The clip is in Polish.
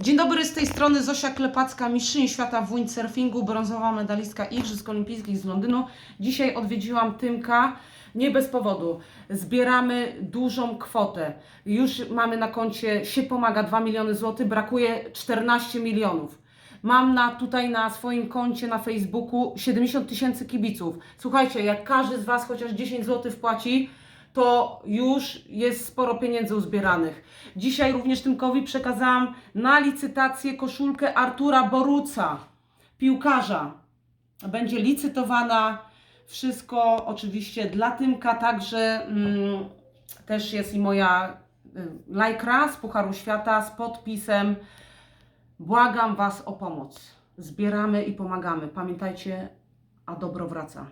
Dzień dobry, z tej strony Zosia Klepacka, mistrzyni świata w windsurfingu, brązowa medalistka Igrzysk Olimpijskich z Londynu. Dzisiaj odwiedziłam Tymka, nie bez powodu. Zbieramy dużą kwotę. Już mamy na koncie się pomaga 2 miliony złotych, brakuje 14 milionów. Mam na, tutaj na swoim koncie na Facebooku 70 tysięcy kibiców. Słuchajcie, jak każdy z Was chociaż 10 zł wpłaci, to już jest sporo pieniędzy uzbieranych. Dzisiaj również Tymkowi przekazałam na licytację koszulkę Artura Boruca, piłkarza. Będzie licytowana. Wszystko oczywiście dla Tymka, także mm, też jest i moja y, lajkra z Pucharu Świata z podpisem. Błagam Was o pomoc. Zbieramy i pomagamy. Pamiętajcie, a dobro wraca.